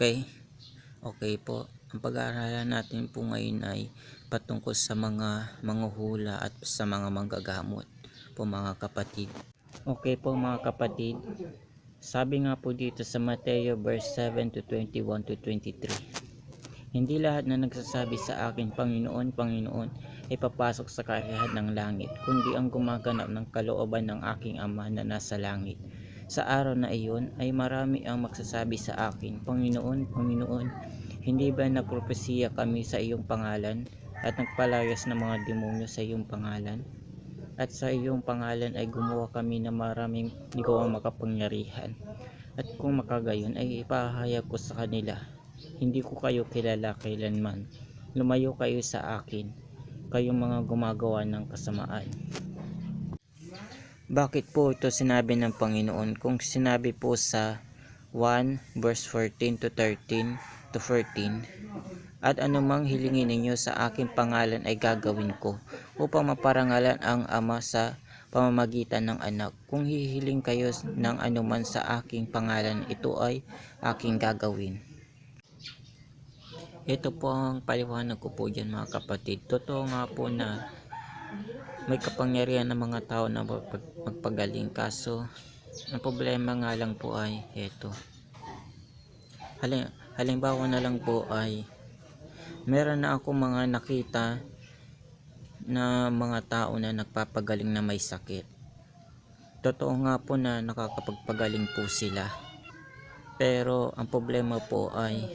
Okay? Okay po. Ang pag-aaralan natin po ngayon ay patungkol sa mga manguhula at sa mga manggagamot po mga kapatid. Okay po mga kapatid. Sabi nga po dito sa Mateo verse 7 to 21 to 23. Hindi lahat na nagsasabi sa akin, Panginoon, Panginoon, ay papasok sa karahan ng langit, kundi ang gumaganap ng kalooban ng aking Ama na nasa langit. Sa araw na iyon ay marami ang magsasabi sa akin, Panginoon, Panginoon, hindi ba nagpropesiya kami sa iyong pangalan at nagpalayas ng mga demonyo sa iyong pangalan? At sa iyong pangalan ay gumawa kami ng maraming ligawang makapangyarihan. At kung makagayon ay ipahayag ko sa kanila, hindi ko kayo kilala kailanman. Lumayo kayo sa akin, kayong mga gumagawa ng kasamaan. Bakit po ito sinabi ng Panginoon? Kung sinabi po sa 1 verse 14 to 13 to 14, At anumang hilingin ninyo sa aking pangalan ay gagawin ko, upang maparangalan ang Ama sa pamamagitan ng anak. Kung hihiling kayo ng anuman sa aking pangalan, ito ay aking gagawin. Ito po ang paliwanag ko po dyan mga kapatid. Totoo nga po na may kapangyarihan ng mga tao na magpag- magpagaling. Kaso ang problema nga lang po ay eto. Halim, halimbawa na lang po ay meron na ako mga nakita na mga tao na nagpapagaling na may sakit. Totoo nga po na nakakapagpagaling po sila. Pero ang problema po ay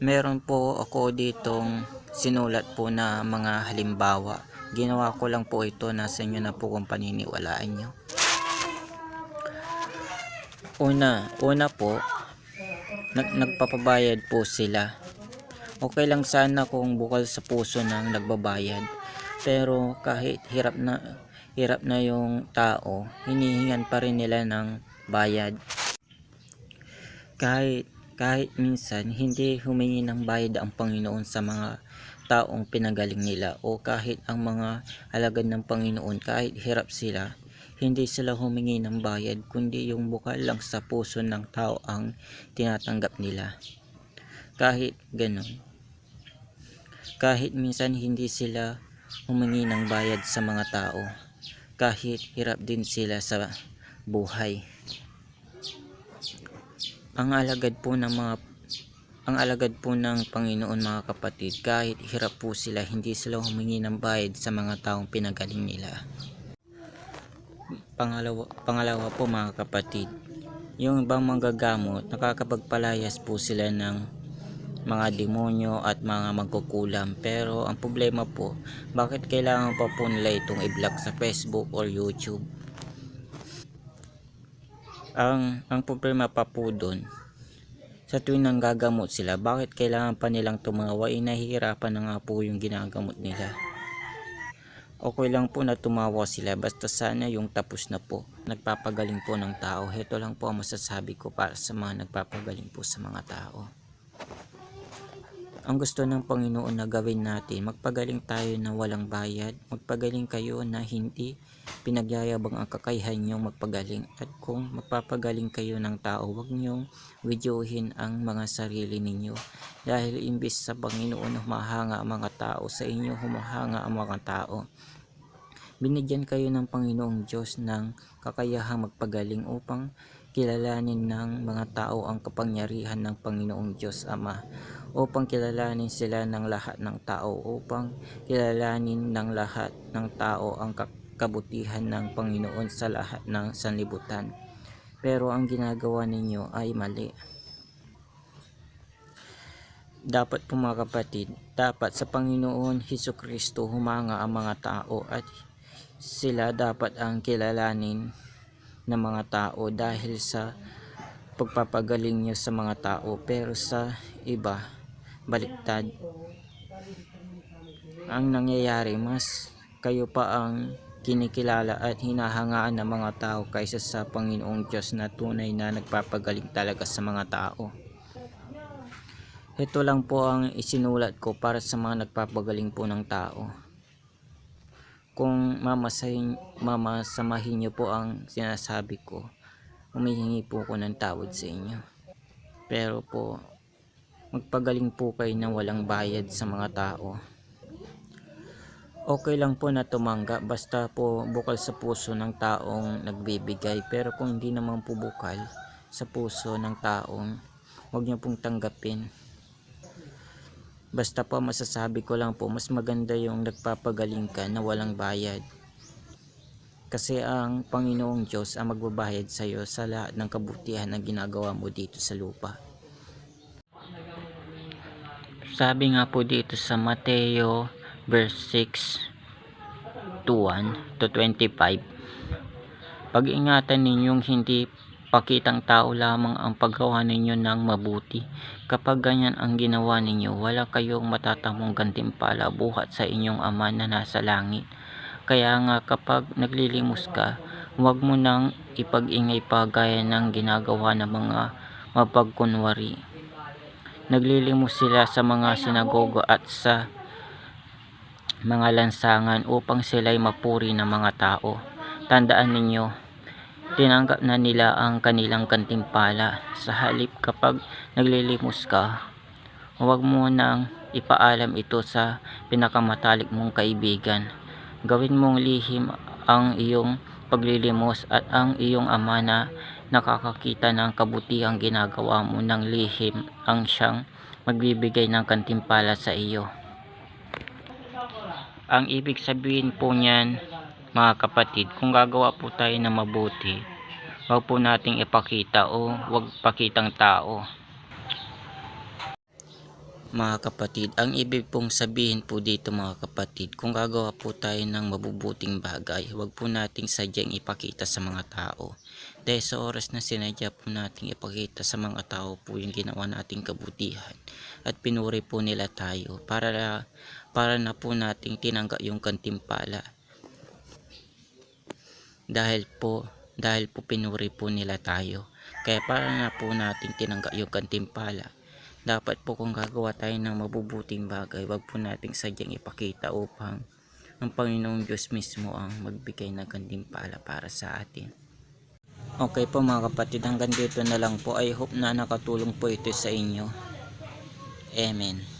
meron po ako ditong sinulat po na mga halimbawa ginawa ko lang po ito. Nasa inyo na po kung paniniwalaan nyo una una po nag, nagpapabayad po sila. Okay lang sana kung bukal sa puso ng nagbabayad. Pero kahit hirap na hirap na yung tao hinihingan pa rin nila ng bayad. Kahit kahit minsan hindi humingi ng bayad ang Panginoon sa mga taong pinagaling nila o kahit ang mga alagad ng Panginoon kahit hirap sila hindi sila humingi ng bayad kundi yung bukal lang sa puso ng tao ang tinatanggap nila. Kahit ganun kahit minsan hindi sila humingi ng bayad sa mga tao kahit hirap din sila sa buhay. Ang alagad po ng mga ang alagad po ng Panginoon mga kapatid kahit hirap po sila hindi sila humingi ng bayad sa mga taong pinagaling nila. Pangalawa, pangalawa po mga kapatid yung ibang manggagamot nakakapagpalayas po sila ng mga demonyo at mga magkukulam. Pero ang problema po bakit kailangan pa po nila itong i-block sa Facebook or YouTube? Ang ang problema pa po doon sa tuwing nang gagamot sila bakit kailangan pa nilang tumawa? Eh nahihirapan na nga po yung ginagamot nila. Okay lang po na tumawa sila basta sana yung tapos na po. Nagpapagaling po ng tao. Heto lang po ang masasabi ko para sa mga nagpapagaling po sa mga tao ang gusto ng Panginoon na gawin natin, magpagaling tayo na walang bayad, magpagaling kayo na hindi pinagyayabang ang kakayahan niyong magpagaling. At kung magpapagaling kayo ng tao, huwag niyong videohin ang mga sarili ninyo. Dahil imbis sa Panginoon humahanga ang mga tao, sa inyo humahanga ang mga tao. Binigyan kayo ng Panginoong Diyos ng kakayahang magpagaling upang kilalanin ng mga tao ang kapangyarihan ng Panginoong Diyos Ama upang kilalanin sila ng lahat ng tao upang kilalanin ng lahat ng tao ang kabutihan ng Panginoon sa lahat ng sanlibutan. Pero ang ginagawa ninyo ay mali. Dapat po mga kapatid dapat sa Panginoon Heso Kristo humanga ang mga tao at sila dapat ang kilalanin ng mga tao dahil sa pagpapagaling nyo sa mga tao pero sa iba baliktad. Ang nangyayari mas kayo pa ang kinikilala at hinahangaan ng mga tao kaysa sa Panginoong Diyos na tunay na nagpapagaling talaga sa mga tao. Ito lang po ang isinulat ko para sa mga nagpapagaling po ng tao. Kung mamasahin, mamasamahin nyo po ang sinasabi ko humihingi po ko ng tawad sa inyo. Pero po, magpagaling po kayo na walang bayad sa mga tao. Okay lang po na tumanggap basta po bukal sa puso ng taong nagbibigay. Pero kung hindi naman po bukal sa puso ng taong, huwag niyo pong tanggapin. Basta po masasabi ko lang po, mas maganda yung nagpapagaling ka na walang bayad. Kasi ang Panginoong Diyos ang magbabayad sa iyo sa lahat ng kabutihan na ginagawa mo dito sa lupa. Sabi nga po dito sa Mateo verse 6 to 1 to 25 Pag-ingatan ninyong hindi pakitang tao lamang ang paggawa ninyo ng mabuti. Kapag ganyan ang ginawa ninyo, wala kayong matatamong gantimpala buhat sa inyong ama na nasa langit. Kaya nga kapag naglilimos ka, huwag mo nang ipag-ingay pa gaya ng ginagawa ng mga mapagkunwari. Naglilimos sila sa mga sinagogo at sa mga lansangan upang sila'y mapuri ng mga tao. Tandaan ninyo, tinanggap na nila ang kanilang kantimpala. Sa halip kapag naglilimos ka, huwag mo nang ipaalam ito sa pinakamatalik mong kaibigan. Gawin mong lihim ang iyong paglilimos at ang iyong ama na nakakakita ng kabutihang ginagawa mo ng lihim ang siyang magbibigay ng kantimpala sa iyo. Ang ibig sabihin po niyan, mga kapatid, kung gagawa po tayo ng mabuti, wag po nating ipakita o wag pakitang tao. Mga kapatid, ang ibig pong sabihin po dito mga kapatid, kung gagawa po tayo ng mabubuting bagay, wag po nating sadyang ipakita sa mga tao. Dahil sa oras na sinadya po nating ipakita sa mga tao po yung ginawa nating kabutihan at pinuri po nila tayo para para na po nating tinanggap yung kantimpala. Dahil po dahil po pinuri po nila tayo. Kaya para na po nating tinanggap yung kantimpala. Dapat po kung gagawa tayo ng mabubuting bagay, wag po nating sadyang ipakita upang ang Panginoong Diyos mismo ang magbigay ng kantimpala para sa atin. Okay po mga kapatid, hanggang dito na lang po. I hope na nakatulong po ito sa inyo. Amen.